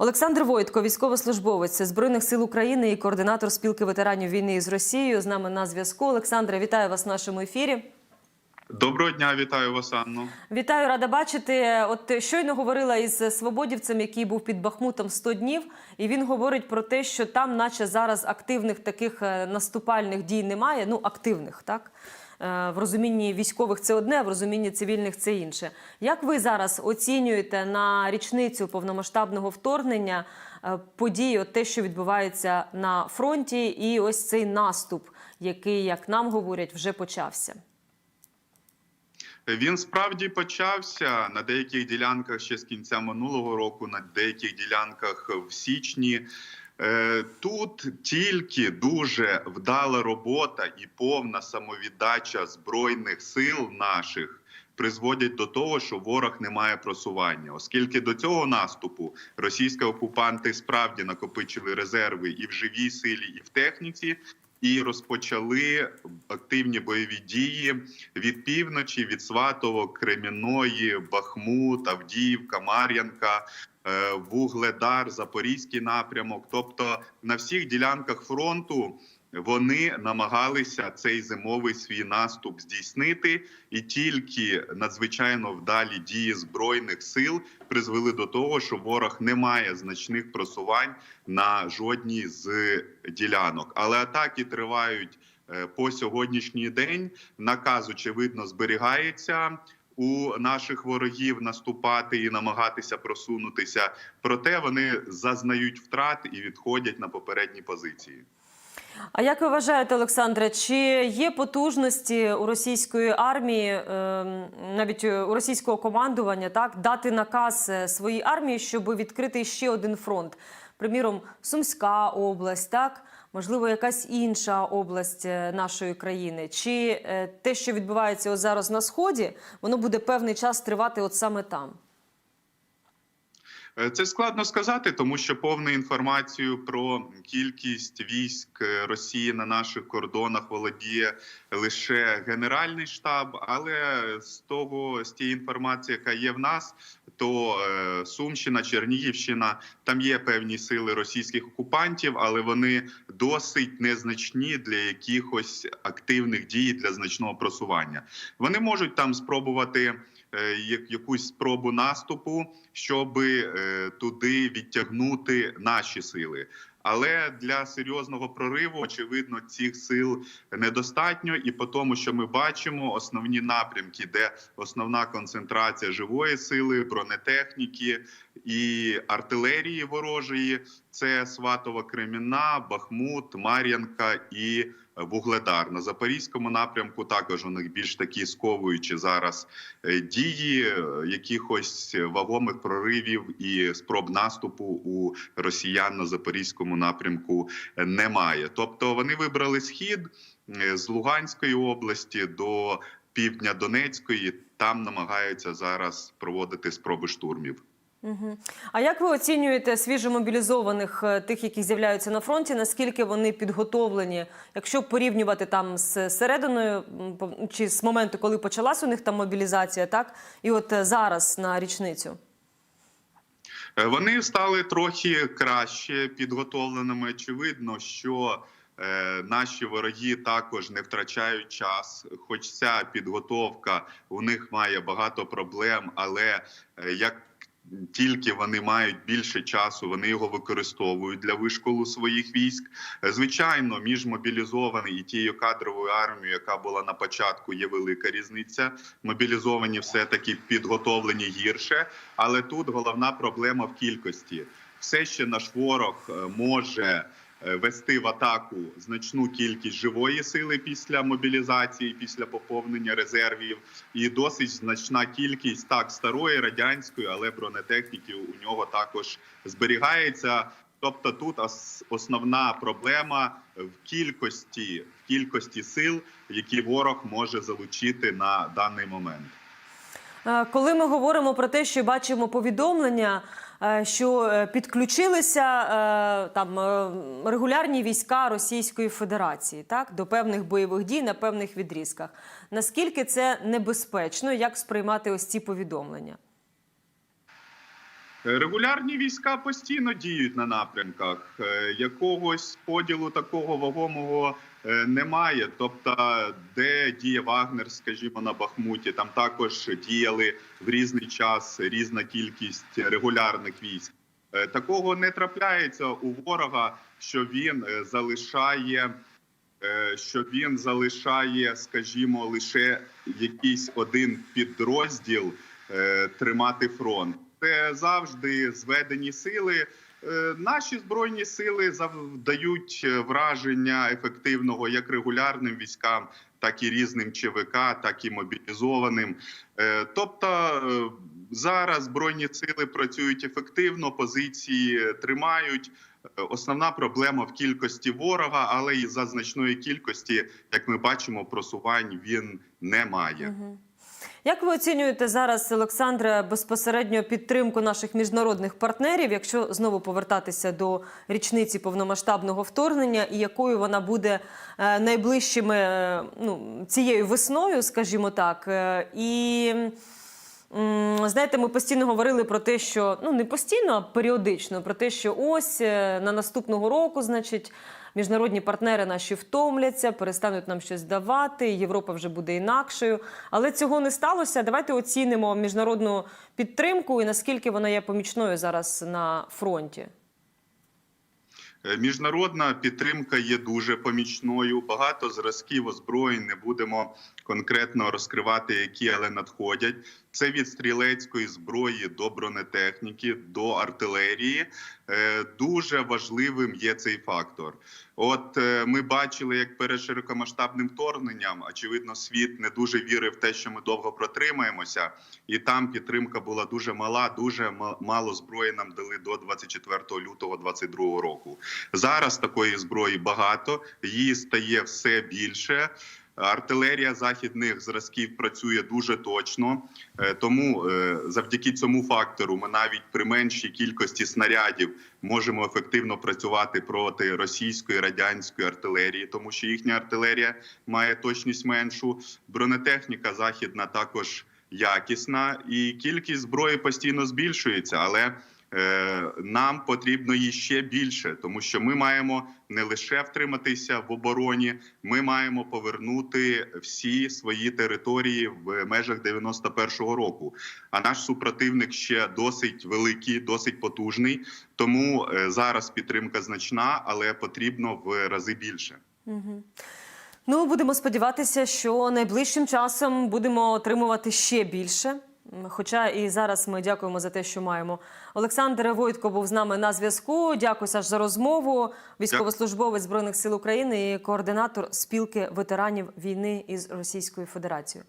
Олександр Войтко, військовослужбовець Збройних сил України і координатор спілки ветеранів війни із Росією. З нами на зв'язку. Олександре, вітаю вас в нашому ефірі. Доброго дня, вітаю вас, Анно. Вітаю, рада бачити. От щойно говорила із свободівцем, який був під Бахмутом 100 днів, і він говорить про те, що там, наче зараз активних таких е, наступальних дій немає. Ну активних, так в розумінні військових це одне, в розумінні цивільних це інше. Як ви зараз оцінюєте на річницю повномасштабного вторгнення е, події, от те, що відбувається на фронті, і ось цей наступ, який, як нам говорять, вже почався? Він справді почався на деяких ділянках ще з кінця минулого року, на деяких ділянках в січні. Е, Тут тільки дуже вдала робота і повна самовіддача збройних сил наших призводять до того, що ворог не має просування, оскільки до цього наступу російські окупанти справді накопичили резерви і в живій силі, і в техніці. І розпочали активні бойові дії від півночі, від Сватово, Креміної, Бахмут, Авдіївка, Мар'янка, е, Вугледар, Запорізький напрямок. Тобто на всіх ділянках фронту вони намагалися цей зимовий свій наступ здійснити, і тільки надзвичайно вдалі дії збройних сил призвели до того, що ворог не має значних просувань на жодній з ділянок. Але атаки тривають е, по сьогоднішній день. Наказ очевидно зберігається. У наших ворогів наступати і намагатися просунутися, проте вони зазнають втрат і відходять на попередні позиції. А як ви вважаєте, Олександре, чи є потужності у російської армії, ем, навіть у російського командування, так дати наказ е, своїй армії, щоб відкрити ще один фронт? Приміром, Сумська область, так можливо, якась інша область е, нашої країни? Чи е, те, що відбувається зараз на сході, воно буде певний час тривати от саме там? Е, Це складно сказати, тому що повну інформацію про кількість військ е, Росії на наших кордонах володіє лише Генеральний штаб. Але з того з тієї інформації, яка є в нас, то е, Сумщина, Чернігівщина там є певні сили російських окупантів, але вони досить незначні для якихось активних дій для значного просування. Вони можуть там спробувати якусь спробу наступу, щоб е, туди відтягнути наші сили. Але для серйозного прориву, очевидно, цих сил недостатньо. І по тому, що ми бачимо, основні напрямки, де основна концентрація живої сили, бронетехніки і артилерії ворожої, це Сватова Кремінна, Бахмут, Мар'янка і Вугледар. На запорізькому напрямку також у них більш такі сковуючі зараз е, дії е, якихось вагомих проривів і спроб наступу у росіян на запорізькому напрямку немає. Тобто вони вибрали схід е, з Луганської області до півдня Донецької. Там намагаються зараз проводити спроби штурмів. Угу. А як ви оцінюєте свіжомобілізованих е, тих, які з'являються на фронті? Наскільки вони підготовлені? Якщо порівнювати там з серединою чи з моменту, коли почалась у них там мобілізація, так і от е, зараз на річницю? Е, Вони стали трохи краще підготовленими. Очевидно, що е, наші вороги також не втрачають час. Хоч ця підготовка у них має багато проблем, але е, як тільки вони мають більше часу, вони його використовують для вишколу своїх військ. Е, Звичайно, між мобілізованою і тією кадровою армією, яка була на початку, є велика різниця. Мобілізовані все таки підготовлені гірше, але тут головна проблема в кількості. Все ще наш ворог е, може вести в атаку значну кількість живої сили після мобілізації, після поповнення резервів, і досить значна кількість так старої радянської, але бронетехніки у нього також зберігається. Тобто тут основна проблема в кількості в кількості сил, які ворог може залучити на даний момент. Е, Коли ми говоримо про те, що бачимо повідомлення, е, що е, підключилися е, там е, регулярні війська Російської Федерації, так до певних бойових дій на певних відрізках. Наскільки це небезпечно? Як сприймати ось ці повідомлення? Е, Регулярні війська постійно діють на напрямках. Е, Якогось поділу такого вагомого е, немає. Тобто, де діє Вагнер, скажімо, на Бахмуті, там також діяли в різний час різна кількість регулярних військ. Такого не трапляється у ворога, що він залишає. Що він залишає, скажімо, лише якийсь один підрозділ тримати фронт. Це завжди зведені сили. Е, Наші збройні сили завдають е, враження ефективного як регулярним військам, так і різним ЧВК, так і мобілізованим. Е, Тобто зараз збройні сили працюють ефективно, позиції тримають. Основна проблема в кількості ворога, але і за значної кількості, як ми бачимо, просувань він не має. Як ви оцінюєте зараз, Олександре, безпосередньо підтримку наших міжнародних партнерів, якщо знову повертатися до річниці повномасштабного вторгнення, і якою вона буде е, найближчими е, ну, цією весною, скажімо так, Е, і знаєте, ми постійно говорили про те, що ну не постійно, а періодично про те, що ось на наступного року, значить. Міжнародні партнери наші втомляться, перестануть нам щось давати. Європа вже буде інакшою. Але цього не сталося. Давайте оцінимо міжнародну підтримку і наскільки вона є помічною зараз на фронті. Е, Міжнародна підтримка є дуже помічною. Багато зразків озброєнь не будемо конкретно розкривати, які але надходять. Це від стрілецької зброї до бронетехніки, до артилерії. Е, Дуже важливим є цей фактор. От е, ми бачили, як перед широкомасштабним вторгненням, очевидно, світ не дуже вірив в те, що ми довго протримаємося, і там підтримка була дуже мала. Дуже мало зброї нам дали до 24 лютого 2022 року. Зараз такої зброї багато, її стає все більше. Артилерія західних зразків працює дуже точно, Е, тому е, завдяки цьому фактору ми навіть при меншій кількості снарядів можемо ефективно працювати проти російської радянської артилерії, тому що їхня артилерія має точність меншу. Бронетехніка західна також якісна, і кількість зброї постійно збільшується, але нам потрібно її ще більше, тому що ми маємо не лише втриматися в обороні, ми маємо повернути всі свої території в межах 91-го року. А наш супротивник ще досить великий, досить потужний. Тому е, зараз підтримка значна, але потрібно в рази більше. Ну, будемо сподіватися, що найближчим часом будемо отримувати ще більше. Хоча і зараз ми дякуємо за те, що маємо. Олександр Войтко був з нами на зв'язку. Дякую Саш за розмову. Військовослужбовець збройних сил України і координатор спілки ветеранів війни із Російською Федерацією.